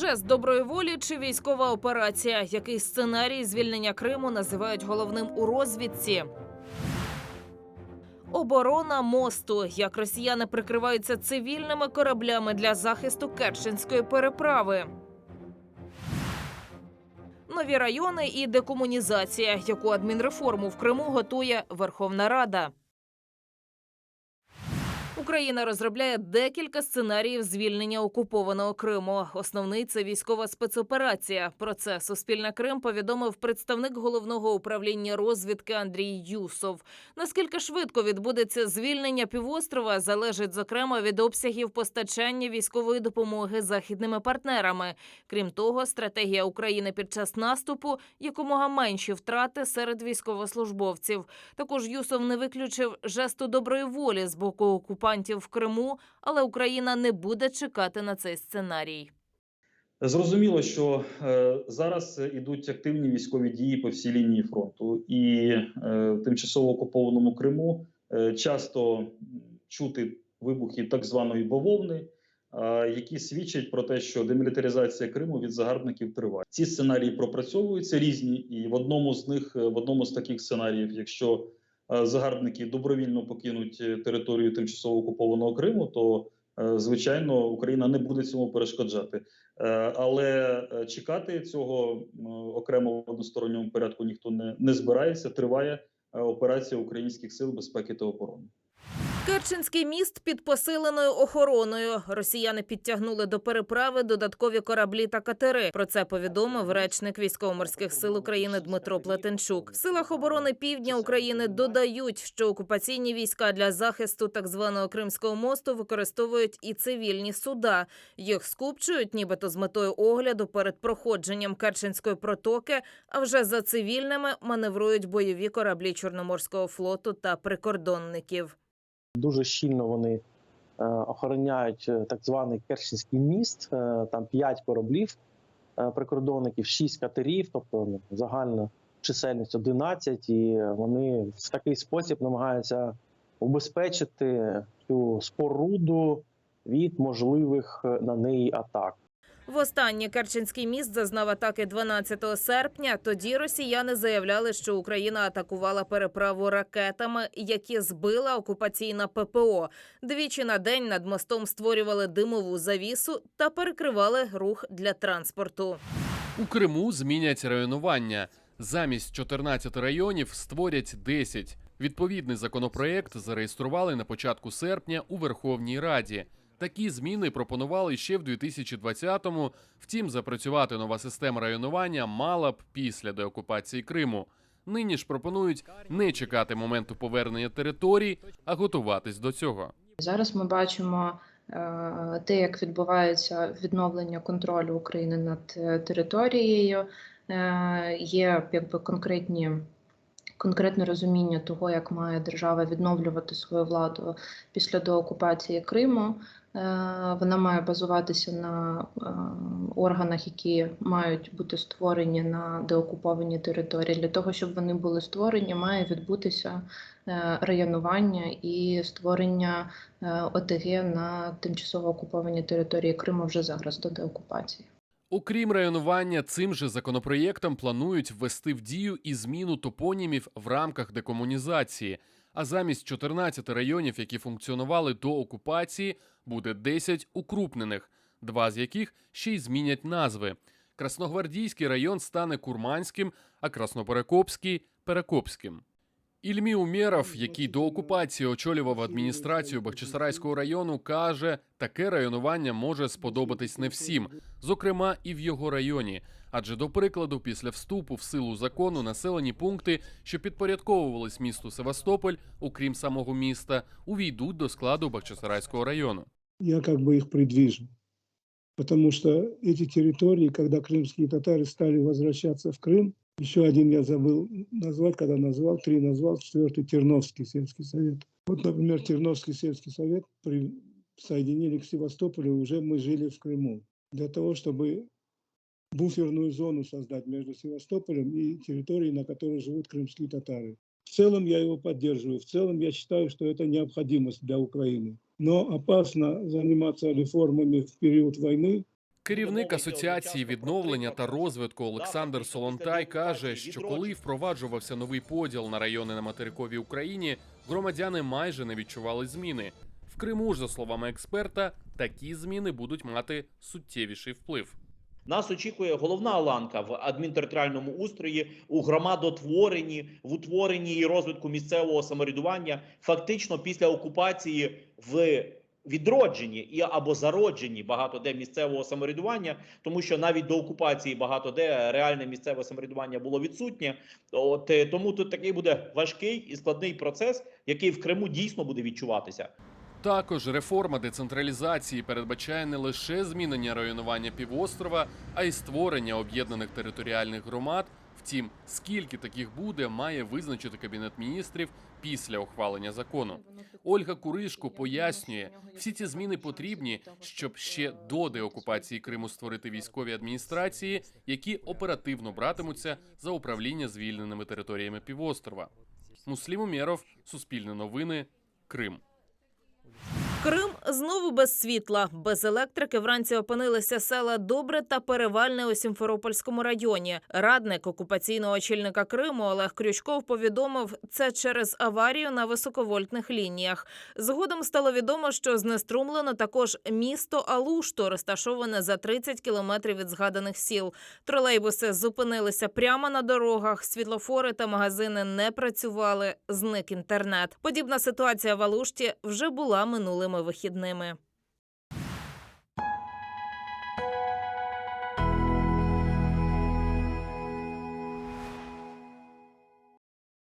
Жест доброї волі чи військова операція? Який сценарій звільнення Криму називають головним у розвідці? Оборона мосту. Як росіяни прикриваються цивільними кораблями для захисту Керченської переправи. Нові райони і декомунізація, яку адмінреформу в Криму готує Верховна Рада. Україна розробляє декілька сценаріїв звільнення окупованого Криму. Основний це військова спецоперація. Про це Суспільне Крим повідомив представник головного управління розвідки Андрій Юсов. Наскільки швидко відбудеться звільнення півострова, залежить зокрема від обсягів постачання військової допомоги західними партнерами. Крім того, стратегія України під час наступу якомога менші втрати серед військовослужбовців. Також Юсов не виключив жесту доброї волі з боку окупантів в Криму, але Україна не буде чекати на цей сценарій. Зрозуміло, що е, зараз ідуть активні військові дії по всій лінії фронту, і е, в тимчасово окупованому Криму е, часто чути вибухи так званої бавовни, е, які свідчать про те, що демілітаризація Криму від загарбників триває. Ці сценарії пропрацьовуються різні, і в одному з них, е, в одному з таких сценаріїв, якщо загарбники добровільно покинуть е, територію тимчасово окупованого Криму, то е, звичайно Україна не буде цьому перешкоджати. Е, Але е, чекати цього окремо в односторонньому порядку ніхто не, не збирається. Триває е, операція українських сил безпеки та оборони. Керченський міст під посиленою охороною. Росіяни підтягнули до переправи додаткові кораблі та катери. Про це повідомив речник військово-морських сил України Дмитро Плетенчук. В силах оборони півдня України додають, що окупаційні війська для захисту так званого Кримського мосту використовують і цивільні суда. Їх скупчують, нібито з метою огляду перед проходженням Керченської протоки. А вже за цивільними маневрують бойові кораблі Чорноморського флоту та прикордонників. Дуже щільно вони е, охороняють е, так званий Керченський міст. Е, там 5 кораблів прикордонників, 6 катерів, тобто ну, загальна чисельність 11, і вони в такий спосіб намагаються убезпечити цю споруду від можливих на неї атак. Востаннє Керченський міст зазнав атаки 12 серпня. Тоді росіяни заявляли, що Україна атакувала переправу ракетами, які збила окупаційна ППО. Двічі на день над мостом створювали димову завісу та перекривали рух для транспорту. У Криму змінять районування. Замість 14 районів створять 10. Відповідний законопроект зареєстрували на початку серпня у Верховній Раді. Такі зміни пропонували ще в 2020-му. Втім, запрацювати нова система районування мала б після деокупації Криму. Нині ж пропонують не чекати моменту повернення територій, а готуватись до цього. Зараз ми бачимо е, те, як відбувається відновлення контролю України над е, територією. Е, Є якби конкретні. Конкретне розуміння того, як має держава відновлювати свою владу після деокупації Криму, вона має базуватися на е, органах, які мають бути створені на деокупованій території. Для того, щоб вони були створені, має відбутися е, районування і створення е, ОТГ на тимчасово окупованій території Криму вже зараз до деокупації. Окрім районування, цим же законопроєктом планують ввести в дію і зміну топонімів в рамках декомунізації. А замість 14 районів, які функціонували до окупації, буде 10 укрупнених, два з яких ще й змінять назви. Красногвардійський район стане Курманським, а Красноперекопський Перекопським. Ільмі Умєров, який до окупації очолював адміністрацію Бахчисарайського району, каже, таке районування може сподобатись не всім, зокрема і в його районі. Адже, до прикладу, після вступу в силу закону населені пункти, що підпорядковувались місту Севастополь, окрім самого міста, увійдуть до складу Бахчисарайського району. я как бы их предвижу. Потому что эти территории, когда крымские татары стали возвращаться в Крым, еще один я забыл назвать, когда назвал, три назвал, четвертый Терновский сельский совет. Вот, например, Терновский сельский совет присоединили к Севастополю, уже мы жили в Крыму. Для того, чтобы буферную зону создать между Севастополем и территорией, на которой живут крымские татары. В целом я его поддерживаю. В целом я считаю, что это необходимость для Украины. Но опасно заниматься реформами в период войны, Керівник асоціації відновлення та розвитку Олександр Солонтай каже, що коли впроваджувався новий поділ на райони на материковій Україні, громадяни майже не відчували зміни. В Криму ж, за словами експерта, такі зміни будуть мати суттєвіший вплив. Нас очікує головна ланка в адмінтериторіальному устрої у громадотворенні, в утворенні і розвитку місцевого самоврядування, фактично після окупації в відродженні і або зародженні багато де місцевого самоврядування, тому що навіть до окупації багато де реальне місцеве самоврядування було відсутнє. От е, тому тут такий буде важкий і складний процес, який в Криму дійсно буде відчуватися. Також реформа децентралізації передбачає не лише змінення районування півострова, а й створення об'єднаних територіальних громад. Втім, скільки таких буде, має визначити кабінет міністрів після ухвалення закону. Ольга Куришко пояснює, всі ці зміни потрібні, щоб ще до деокупації Криму створити військові адміністрації, які оперативно братимуться за управління звільненими територіями півострова. Муслім Умєров, Суспільне новини, Крим. Крим знову без світла. Без електрики вранці опинилися села Добре та Перевальне у Сімферопольському районі. Радник окупаційного очільника Криму Олег Крючков повідомив це через аварію на високовольтних лініях. Згодом стало відомо, що знеструмлено також місто Алушто, розташоване за 30 кілометрів від згаданих сіл. Тролейбуси зупинилися прямо на дорогах, світлофори та магазини не працювали. Зник інтернет. Подібна ситуація в Алушті вже була минулими вихідними.